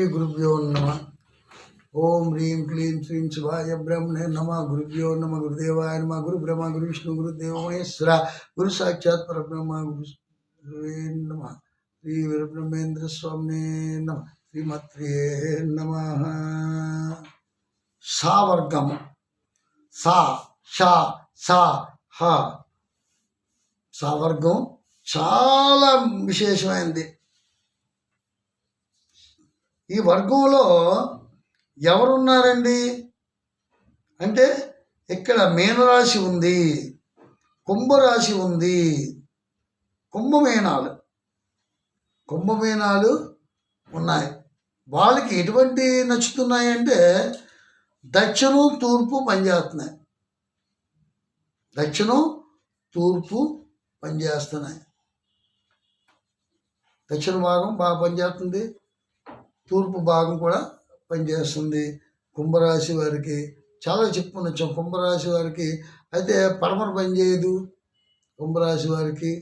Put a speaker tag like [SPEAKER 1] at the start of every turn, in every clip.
[SPEAKER 1] శ్రీ గురుభ్యో నమ ఓం హ్రీం క్లీం శ్రీం శివాయ బ్రహ్మణే నమ గురుభ్యో నమ గురుదేవాయ నమ గురు బ్రహ్మ గురు విష్ణు గురుదేవ మహేశ్వర గురు సాక్షాత్ పరబ్రహ్మ గురు నమ శ్రీ వీరబ్రహ్మేంద్ర స్వామినే నమ శ్రీమత్రే నమ సా వర్గం సా షా సా హ సావర్గం చాలా విశేషమైనది ఈ వర్గంలో ఎవరున్నారండి అంటే ఇక్కడ మీనరాశి ఉంది కుంభరాశి ఉంది కుంభమీనాలు కుంభమీనాలు ఉన్నాయి వాళ్ళకి ఎటువంటి నచ్చుతున్నాయి అంటే దక్షిణం తూర్పు పనిచేస్తున్నాయి దక్షిణం తూర్పు పనిచేస్తున్నాయి దక్షిణ భాగం బాగా పనిచేస్తుంది తూర్పు భాగం కూడా పనిచేస్తుంది కుంభరాశి వారికి చాలా చెప్పుకుని వచ్చాం కుంభరాశి వారికి అయితే పరమర పనిచేయదు కుంభరాశి వారికి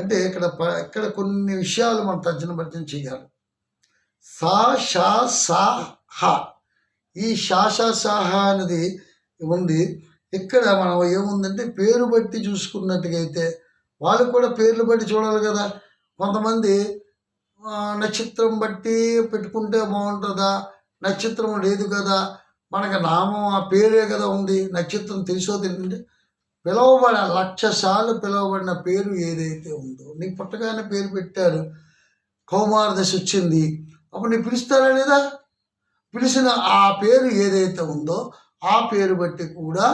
[SPEAKER 1] అంటే ఇక్కడ ఇక్కడ కొన్ని విషయాలు మనం తర్జన భర్జన చేయాలి సా షా సా హ ఈ షా షా సాహ అనేది ఉంది ఇక్కడ మనం ఏముందంటే పేరు బట్టి చూసుకున్నట్టుగా అయితే వాళ్ళు కూడా పేర్లు బట్టి చూడాలి కదా కొంతమంది నక్షత్రం బట్టి పెట్టుకుంటే బాగుంటుందా నక్షత్రం లేదు కదా మనకి నామం ఆ పేరే కదా ఉంది నక్షత్రం తెలిసోది ఏంటంటే పిలువబడ లక్ష సార్లు పిలువబడిన పేరు ఏదైతే ఉందో నీకు పుట్టగానే పేరు పెట్టారు కౌమారదశ వచ్చింది అప్పుడు నీ పిలుస్తారా లేదా పిలిచిన ఆ పేరు ఏదైతే ఉందో ఆ పేరు బట్టి కూడా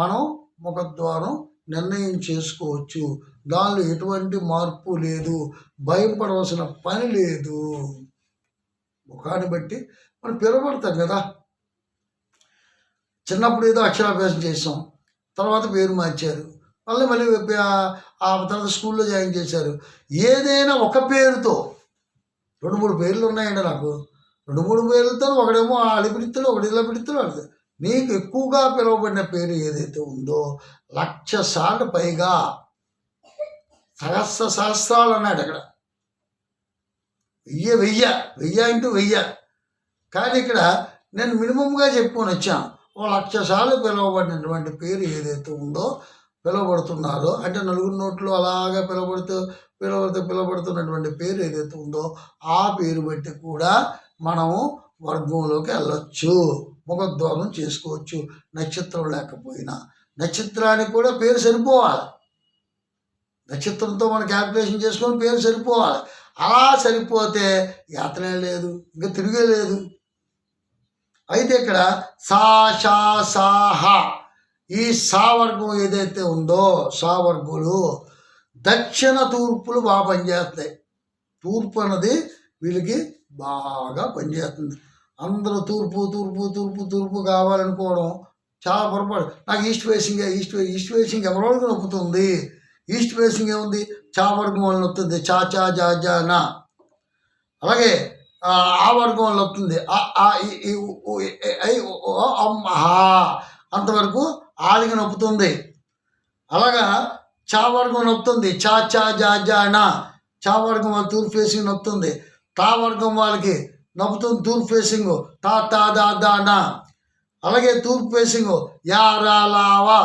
[SPEAKER 1] మనం ముఖద్వారం నిర్ణయం చేసుకోవచ్చు దానిలో ఎటువంటి మార్పు లేదు భయపడవలసిన పని లేదు ముఖాన్ని బట్టి మనం పిలువబడతాం కదా చిన్నప్పుడు ఏదో అక్షరాభ్యాసం చేసాం తర్వాత పేరు మార్చారు మళ్ళీ మళ్ళీ ఆ తర్వాత స్కూల్లో జాయిన్ చేశారు ఏదైనా ఒక పేరుతో రెండు మూడు పేర్లు ఉన్నాయండి నాకు రెండు మూడు పేర్లతో ఒకడేమో అలిపిడిత్తలు ఒకటి ఇలా పిడిత్తలు మీకు ఎక్కువగా పిలువబడిన పేరు ఏదైతే ఉందో లక్ష సార్లు పైగా సహస్ర సహస్రాలు అన్నాడు అక్కడ వెయ్యి వెయ్య వెయ్య ఇంటూ వెయ్య కానీ ఇక్కడ నేను మినిమంగా చెప్పుకొని వచ్చాను ఓ లక్ష సార్లు పిలువబడినటువంటి పేరు ఏదైతే ఉందో పిలువబడుతున్నారో అంటే నలుగురు నోట్లు అలాగా పిలువబడుతూ పిలువబడుతూ పిలువబడుతున్నటువంటి పేరు ఏదైతే ఉందో ఆ పేరు బట్టి కూడా మనము వర్గంలోకి వెళ్ళొచ్చు ముఖద్వారం చేసుకోవచ్చు నక్షత్రం లేకపోయినా నక్షత్రానికి కూడా పేరు సరిపోవాలి నక్షత్రంతో మనం క్యాల్కులేషన్ చేసుకొని పేరు సరిపోవాలి అలా సరిపోతే యాత్రే లేదు ఇంకా తిరిగే లేదు అయితే ఇక్కడ సా షా సాహ ఈ సావర్గం ఏదైతే ఉందో సావర్గులు దక్షిణ తూర్పులు బాగా పనిచేస్తాయి తూర్పు అన్నది వీళ్ళకి బాగా పనిచేస్తుంది అందరూ తూర్పు తూర్పు తూర్పు తూర్పు కావాలనుకోవడం చాలా పొరపాటు నాకు east facing east east facing ఎవరో నొప్పుతుంది ఈస్ట్ ఫేసింగ్ ఏముంది చా వర్గం వల్ల వస్తుంది చా చా జా జా నా అలాగే ఆ వర్గం వల్ల వస్తుంది అంతవరకు ఆడికి నొప్పుతుంది అలాగా చా వర్గం నొప్పుతుంది చా చా జా జా నా చా వర్గం వాళ్ళు తూర్పు ఫేసింగ్ నొప్పుతుంది తా వర్గం వాళ్ళకి నవ్వుతూ తూర్పు ఫేసింగ్ తా తా దా దా నా అలాగే తూర్పు ఫేసింగ్ యా రా లావా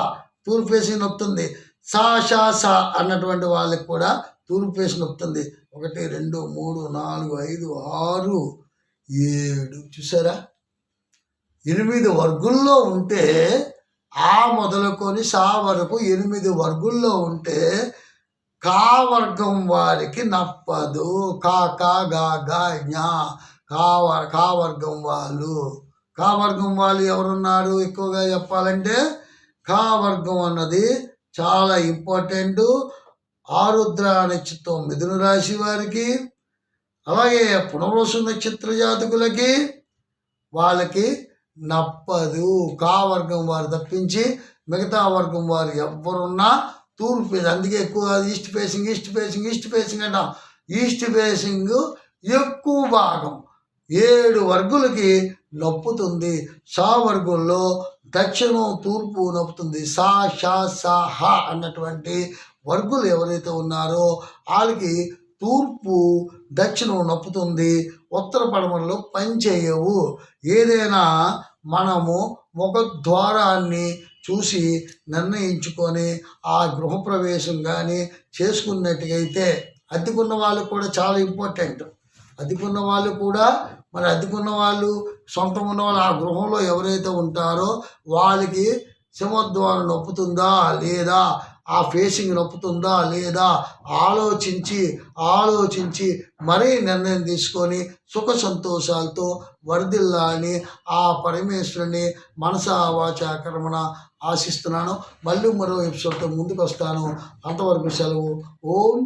[SPEAKER 1] తూర్పు ఫేసింగ్ నొప్పుతుంది సా షా సా అన్నటువంటి వాళ్ళకి కూడా తూర్పు ఫేసింగ్ నొప్పుతుంది ఒకటి రెండు మూడు నాలుగు ఐదు ఆరు ఏడు చూసారా ఎనిమిది వర్గుల్లో ఉంటే ఆ మొదలుకొని సా వరకు ఎనిమిది వర్గుల్లో ఉంటే కా వర్గం వారికి నప్పదు కా కా గా గా జ్ఞా కావ కావర్గం వాళ్ళు కా వర్గం వాళ్ళు ఎవరున్నారు ఎక్కువగా చెప్పాలంటే కా వర్గం అన్నది చాలా ఇంపార్టెంట్ ఆరుద్ర నక్షత్రం మిథున రాశి వారికి అలాగే పునర్వసు నక్షత్ర జాతకులకి వాళ్ళకి నప్పదు కా వర్గం వారు తప్పించి మిగతా వర్గం వారు ఎవరున్నా తూర్పు ఫేసింగ్ అందుకే ఎక్కువ east facing east facing east facing అంటాం ఈస్ట్ ఫేసింగ్ ఎక్కువ భాగం ఏడు వర్గులకి నొప్పుతుంది సా వర్గంలో దక్షిణం తూర్పు నొప్పుతుంది సా షా సా హ అన్నటువంటి వర్గులు ఎవరైతే ఉన్నారో వాళ్ళకి తూర్పు దక్షిణం నొప్పుతుంది ఉత్తర పడమరలో పనిచేయవు ఏదైనా మనము ముఖద్వారాన్ని చూసి నిర్ణయించుకొని ఆ గృహప్రవేశం కానీ చేసుకున్నట్టుగైతే అద్దెకున్న వాళ్ళు కూడా చాలా ఇంపార్టెంట్ అద్దెకున్న వాళ్ళు కూడా మరి అద్దెకున్న వాళ్ళు సొంతం ఉన్న వాళ్ళు ఆ గృహంలో ఎవరైతే ఉంటారో వాళ్ళకి సింహద్వారం నొప్పుతుందా లేదా ఆ ఫేసింగ్ నొప్పుతుందా లేదా ఆలోచించి ఆలోచించి మరీ నిర్ణయం తీసుకొని సుఖ సంతోషాలతో వర్ధిల్లాలని ఆ పరమేశ్వరుని మనసా ఆశిస్తున్నాను మళ్ళీ మరో ఎపిసోడ్తో ముందుకు వస్తాను అంతవరకు సెలవు ఓం